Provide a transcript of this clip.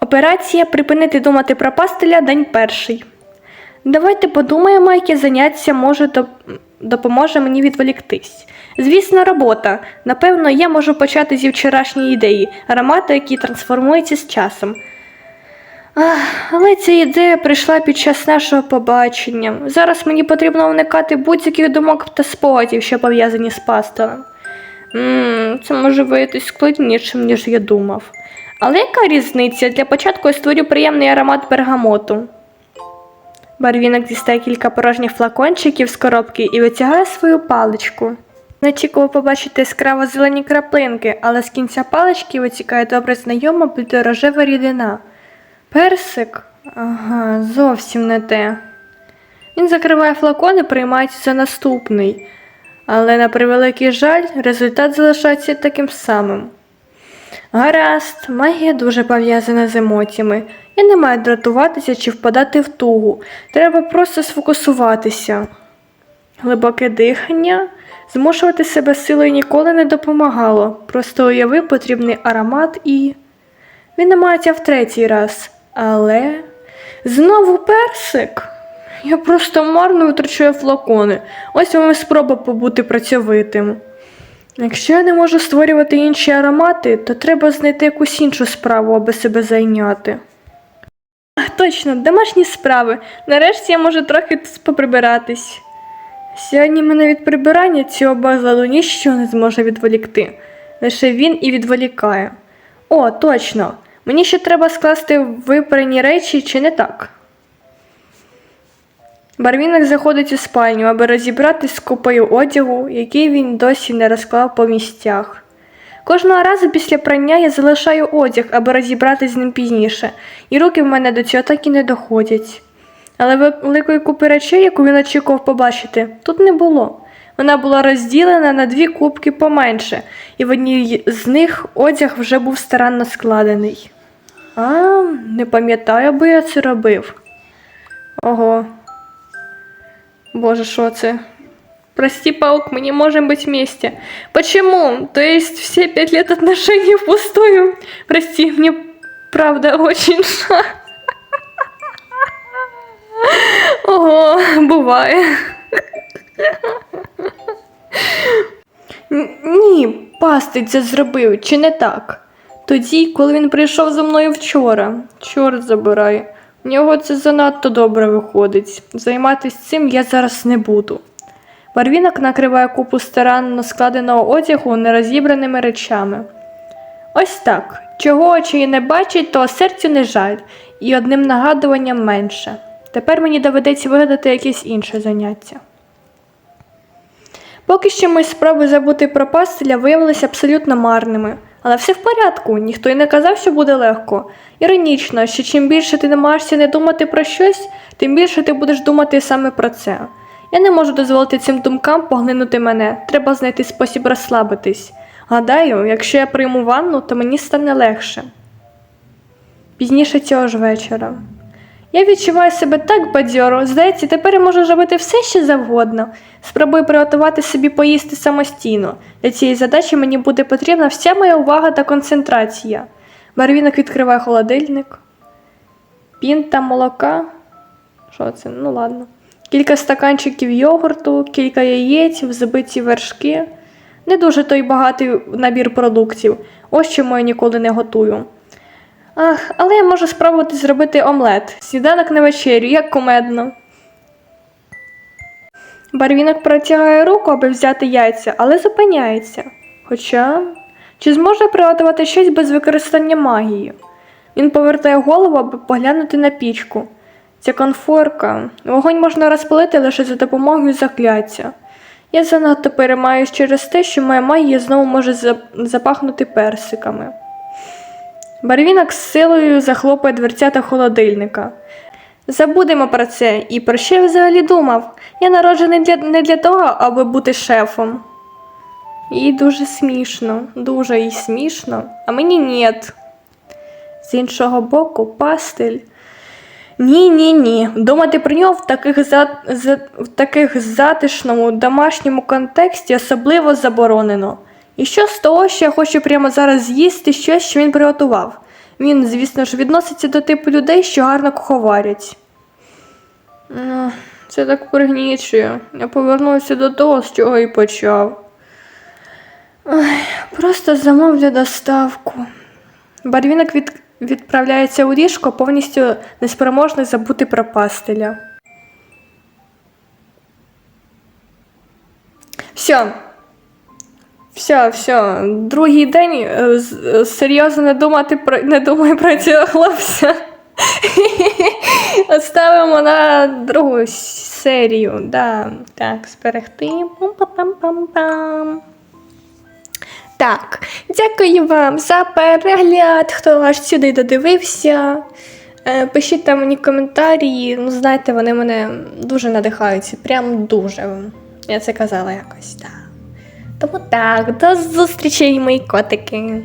Операція припинити думати про пастеля день перший. Давайте подумаємо, яке заняття може доп- допоможе мені відволіктись. Звісно, робота. Напевно, я можу почати зі вчорашньої ідеї, аромату, який трансформується з часом. Ах, але ця ідея прийшла під час нашого побачення. Зараз мені потрібно уникати будь-яких думок та спогадів, що пов'язані з пастелем. Ммм, це може виявитись складнішим, ніж я думав. Але яка різниця? Для початку я створю приємний аромат бергамоту. Барвінок дістає кілька порожніх флакончиків з коробки і витягає свою паличку. Не побачити яскраво зелені краплинки, але з кінця палички витікає добре знайома блідорожева рідина. Персик? Ага, зовсім не те. Він закриває флакон і приймається за наступний. Але на превеликий жаль, результат залишається таким самим. Гаразд, магія дуже пов'язана з емоціями. Я не маю дратуватися чи впадати в тугу. Треба просто сфокусуватися. Глибоке дихання, змушувати себе силою ніколи не допомагало. Просто уяви потрібний аромат і. Він намагається в третій раз. Але. Знову персик. Я просто марно витрачаю флакони. Ось вам і спроба побути працьовитим. Якщо я не можу створювати інші аромати, то треба знайти якусь іншу справу, аби себе зайняти. Точно, домашні справи. Нарешті я можу трохи тут поприбиратись. Сьогодні мене від прибирання цього базалу ніщо не зможе відволікти. Лише він і відволікає. О, точно. Мені ще треба скласти випрані речі, чи не так? Барвінок заходить у спальню, аби розібратись з купою одягу, який він досі не розклав по місцях. Кожного разу після прання я залишаю одяг, аби розібратись з ним пізніше, і руки в мене до цього так і не доходять. Але великої купи речей, яку він очікував побачити, тут не було. Вона була розділена на дві кубки поменше, і в одній з них одяг вже був старанно складений. А, не пам'ятаю, аби я це робив. Ого. Боже, що це? Прости, паук, мы не можем быть вместе. Почему? То есть все пять лет отношений впустую? Прости, мне правда очень жаль. Ого, буває. Ні, пастить це зробив, чи не так? Тоді, коли він прийшов за мною вчора, чорт забирай. У нього це занадто добре виходить. Займатися цим я зараз не буду. Барвінок накриває купу старанно складеного одягу нерозібраними речами. Ось так. Чого очі не бачать, то серцю не жаль, і одним нагадуванням менше. Тепер мені доведеться вигадати якесь інше заняття. Поки що мої спроби забути про пастеля виявилися абсолютно марними. Але все в порядку, ніхто й не казав, що буде легко. Іронічно, що чим більше ти намагаєшся не думати про щось, тим більше ти будеш думати саме про це. Я не можу дозволити цим думкам поглинути мене, треба знайти спосіб розслабитись. Гадаю, якщо я прийму ванну, то мені стане легше. Пізніше цього ж вечора. Я відчуваю себе так бадьоро, здається, тепер я можу робити все, що завгодно. Спробую приготувати собі поїсти самостійно. Для цієї задачі мені буде потрібна вся моя увага та концентрація. Барвінок відкриває холодильник. Пінта молока. Що це? Ну ладно. Кілька стаканчиків йогурту, кілька яєць, взбиті вершки. Не дуже той багатий набір продуктів. Ось чому я ніколи не готую. Ах, але я можу спробувати зробити омлет. Сніданок на вечерю, як кумедно. Барвінок протягає руку, аби взяти яйця, але зупиняється. Хоча, чи зможе приготувати щось без використання магії? Він повертає голову, аби поглянути на пічку. Ця конфорка. Вогонь можна розпалити лише за допомогою закляття. Я занадто переймаюсь через те, що моя магія знову може запахнути персиками. Барвінок з силою захлопає дверцята холодильника. Забудемо про це і про що я взагалі думав. Я народжений для, не для того, аби бути шефом. І дуже смішно, дуже і смішно, а мені ніт. З іншого боку, пастиль. Ні, ні, ні. Думати про нього в таких, за, за, в таких затишному домашньому контексті особливо заборонено. І що з того, що я хочу прямо зараз з'їсти щось, що він приготував? Він, звісно ж, відноситься до типу людей, що гарно куховарять. Ну, Це так пригнічує. Я повернувся до того, з чого і почав. Ой, просто замовлю доставку. Барвінок від... відправляється у ліжко, повністю неспроможний забути про пастеля. Все. Все, все. Другий день е, е, серйозно не думати про не думаю про цього хлопця. Оставимо на другу серію. Да, так, зберегти. Пам-пам-пам-пам. Так, дякую вам за перегляд, хто аж сюди додивився. Е, Пишіть там мені коментарі. Ну, знаєте, вони мене дуже надихають. Прям дуже. Я це казала якось, так. Тому так, до зустрічі, мої котики.